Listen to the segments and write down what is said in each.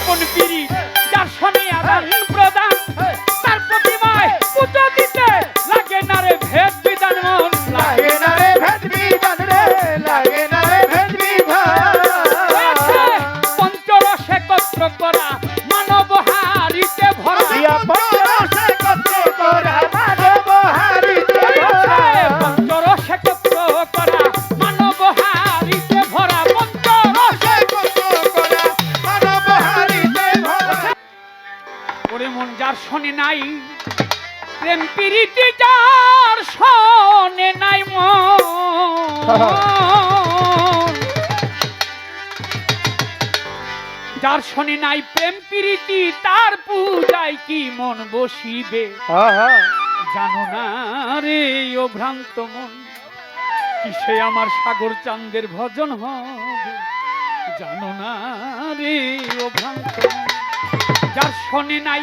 গোপন পিড়ি যার সনে আদার প্রদান। তার প্রতিমায় পুজো দিতে লাগে না রে ভেদ বিধান মন লাগে না রে ভেদ বিধান রে লাগে না রে ভেদ বিধান। পঞ্চরসে কত্র করা করে মন যার শোনে নাই প্রেম প্রীতি যার শোনে নাই মন। যার শোনে নাই প্রেম প্রীতি তার পূজায় কি মন বসিবে? হ্যাঁ, হ্যাঁ। জানো না রে ও ভ্রান্ত মন কিসে আমার সাগর চান্দের ভজন হবে? জানো না রে ও ভ্রান্ত মন। শোনে নাই।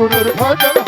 গুরুর ভজন